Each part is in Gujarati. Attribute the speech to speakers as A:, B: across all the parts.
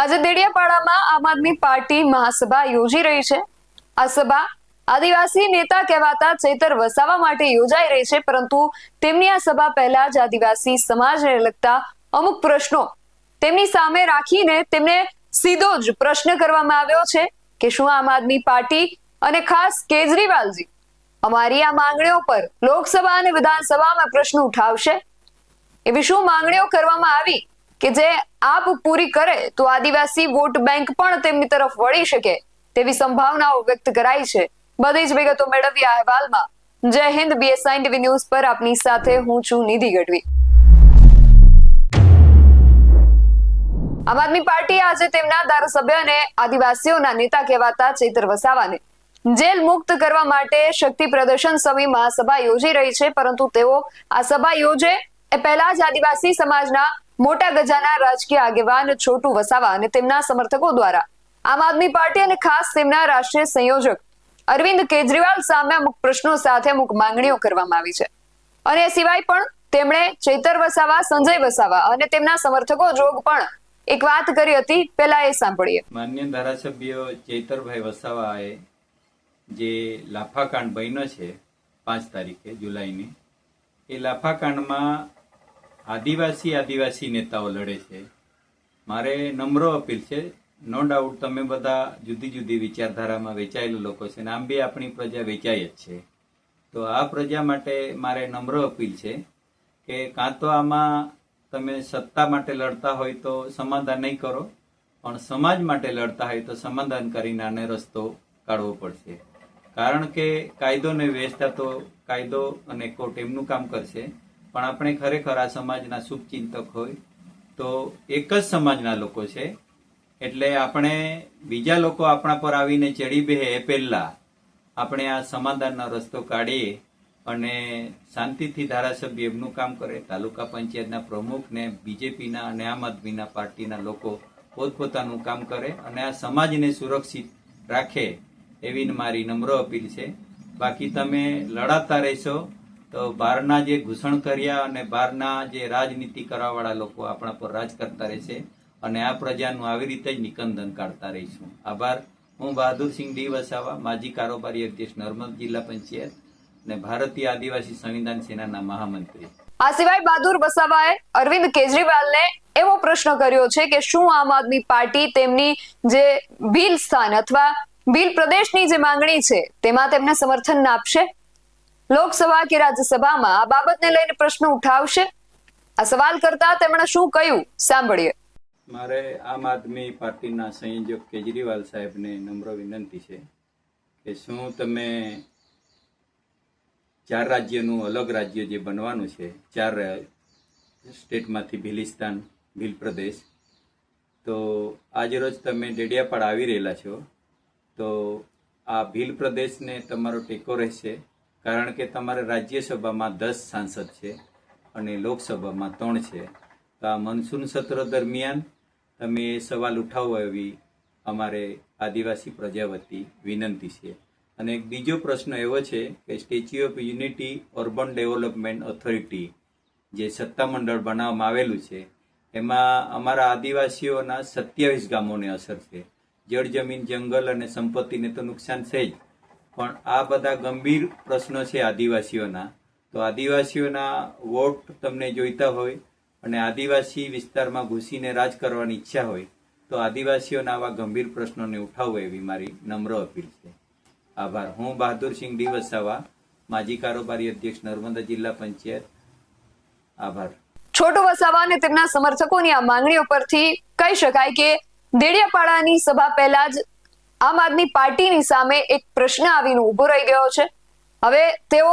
A: આજે દેડિયાપાડામાં આમ આદમી પાર્ટી મહાસભા યોજી રહી છે. આ સભા આદિવાસી નેતા કહેવાતા ચેતર વસાવા માટે યોજાઈ રહી છે, પરંતુ તેમની આ સભા પહેલા જ આદિવાસી સમાજને લગતા અમુક પ્રશ્નો તેમની સામે રાખીને તેમને સીધો જ પ્રશ્ન કરવામાં આવ્યો છે કે શું આમ આદમી પાર્ટી અને ખાસ કેજરીવાલજી અમારી આ માંગણીઓ પર લોકસભા અને વિધાનસભામાં પ્રશ્ન ઉઠાવશે? એવી શું માંગણીઓ કરવામાં આવી? કે જે આપ પૂરી કરે તો આદિવાસી વોટ બેંક પણ તેમની તરફ વળી શકે તેવી સંભાવનાઓ વ્યક્ત કરાઈ છે. બધી જ વિગતો મેળવી અહેવાલમાં. જય હિન્દ બીએસઆઈ ટીવી ન્યૂઝ પર આપની સાથે હું છું નિધિ ગઢવી. આમ આદમી પાર્ટી આજે તેમના ધારાસભ્ય અને આદિવાસીઓના નેતા કહેવાતા ચેતર વસાવાને. જેલ મુક્ત કરવા માટે શક્તિ પ્રદર્શન સમી મહાસભા યોજી રહી છે, પરંતુ તેઓ આ સભા યોજે એ પહેલા જ આદિવાસી સમાજના મોટા ગજાના રાજકીય આગેવાન છોટુ વસાવા અને તેમના સમર્થકો દ્વારા આમ આદમી પાર્ટી અને ખાસ તેમના રાષ્ટ્રીય સંયોજક અરવિંદ કેજરીવાલ સામે અમુક પ્રશ્નો સાથે અમુક માંગણીઓ કરવામાં આવી છે. અને એ સિવાય પણ તેમણે ચેતર વસાવા, સંજય વસાવા અને તેમના સમર્થકો જોગ પણ એક વાત કરી હતી, પહેલા એ સાંભળીએ.
B: માન્ય ધારાસભ્ય ચેતરભાઈ વસાવાએ જે લાફાકાંડ બન્યો છે પાંચ તારીખે જુલાઈની, એ લાફાકાંડમાં આદિવાસી આદિવાસી નેતાઓ લડે છે. મારે નમ્ર અપીલ છે. નો ડાઉટ તમે બધા જુદી જુદી વિચારધારામાં વેચાયેલા લોકો છે ને આમ બી આપણી પ્રજા વેચાય જ છે. તો આ પ્રજા માટે મારે નમ્ર અપીલ છે કે કાં તો આમાં તમે સત્તા માટે લડતા હોય તો સમાધાન નહીં કરો, પણ સમાજ માટે લડતા હોય તો સમાધાન કરીને આને રસ્તો કાઢવો પડશે. કારણ કે કાયદો ને વ્યવસ્થા તો કાયદો અને કોર્ટ એમનું કામ કરશે. પણ આપણે ખરેખર આ સમાજના શુભચિંતક હોય તો એક જ સમાજના લોકો છે. એટલે આપણે બીજા લોકો આપણા પર આવીને ચડી બે એ પહેલા આપણે આ સમાધાનનો રસ્તો કાઢીએ અને શાંતિથી ધારાસભ્ય એમનું કામ કરે. તાલુકા પંચાયતના પ્રમુખને, બીજેપીના અને આમ આદમીના પાર્ટીના લોકો પોતપોતાનું કામ કરે અને આ સમાજને સુરક્ષિત રાખે એવી મારી નમ્ર અપીલ છે. બાકી તમે લડાતા રહેશો. તો બહારના જે ઘૂસણ કર્યા અને બહારના જે રાજનીતિ કરવાવાળા લોકો આપણા પર રાજ કરતા રહેશે અને આ પ્રજાનું આવી રીતે જ નિકંદન કાઢતા રહીશું. આભાર. હું બહાદુરસિંહ ડી વસાવા, માજી કારોબારી અધ્યક્ષ નર્મદ જિલ્લા પંચાયત અને ભારતીય આદિવાસી સંવિધાન સેનાના મહામંત્રી.
A: આ સિવાય બહાદુર વસાવાએ અરવિંદ કેજરીવાલને એવો પ્રશ્ન કર્યો છે કે શું આમ આદમી પાર્ટી તેમની જે ભીલ સ્થાન અથવા બિલ પ્રદેશની જે માંગણી છે તેમાં તેમને સમર્થન આપશે? લોકસભા કે રાજ્યસભામાં આ બાબતને લઈને પ્રશ્ન ઉઠાવશે? આ સવાલ કરતા તેમણે શું કહ્યું? સાંભળીએ.
B: મારે આમ આદમી પાર્ટીના સંયોજક કેજરીવાલ સાહેબને નમ્ર વિનંતી છે કે શું તમે ચાર રાજ્યનું અલગ રાજ્ય જે બનવાનું છે, ચાર સ્ટેટમાંથી ભીલિસ્તાન ભીલ પ્રદેશ તો આજે રોજ તમે ડેડિયાપાડ આવી રહેલા છો, તો આ ભીલ પ્રદેશને તમારો ટેકો રહેશે? કારણ કે તમારે રાજ્યસભામાં દસ સાંસદ છે અને લોકસભામાં ત્રણ છે. તો આ મનસૂન સત્ર દરમિયાન તમે સવાલ ઉઠાવો એવી અમારે આદિવાસી પ્રજા વતી વિનંતી છે. અને એક બીજો પ્રશ્ન એવો છે કે Statue of Unity Urban Development Authority જે સત્તામંડળ બનાવવામાં આવેલું છે, એમાં અમારા આદિવાસીઓના સત્યાવીસ ગામોને અસર છે. જળ જમીન જંગલ અને સંપત્તિને તો નુકસાન છે જ. પણ આ બધા ગંભીર પ્રશ્નો છે આદિવાસીઓના. તો આદિવાસીઓના વોટ તમને જોઈતા હોય અને આદિવાસી વિસ્તારમાં ઘૂસીને રાજ કરવાની ઈચ્છા હોય, તો આદિવાસીઓના આવા ગંભીર પ્રશ્નોને ઉઠાવવો એવી મારી નમ્ર અપીલ છે. આભાર. હું બહાદુરસિંહ ડી વસાવા માજી કારોબારી અધ્યક્ષ, નર્મદા જિલ્લા પંચાયત. આભાર.
A: છોટુ વસાવા અને તેમના સમર્થકોની આ માંગણીઓ પરથી કહી શકાય કે દેડિયાપાડાની સભા પહેલા જ આમ આદમી પાર્ટીની સામે એક પ્રશ્ન આવીને ઊભો રહી ગયો છે. હવે તેઓ,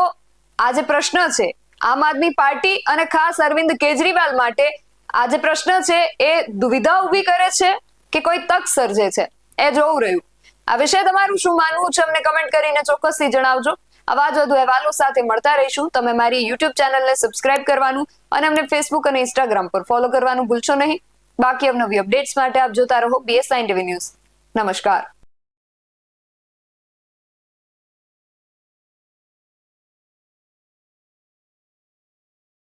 A: આ જે પ્રશ્ન છે, આમ આદમી પાર્ટી અને ખાસ અરવિંદ કેજરીવાલ માટે આ જે પ્રશ્ન છે, એ દુવિધા ઊભી કરે છે કે કોઈ તક સર્જે છે? એ જોવું રહ્યું. આ વિશે તમારું શું માનવું છે? અમને કમેન્ટ કરીને ચોક્કસથી જણાવજો. આવા જ વધુ અહેવાલો સાથે મળતા રહીશું. તમે મારી યુટ્યુબ ચેનલને સબસ્ક્રાઇબ કરવાનું અને અમને ફેસબુક અને ઇન્સ્ટાગ્રામ પર ફોલો કરવાનું ભૂલશો નહીં. બાકી અવનવી અપડેટ્સ માટે આપ જોતા રહો બીએસઆઈ ટીવી ન્યૂઝ નમસ્કાર.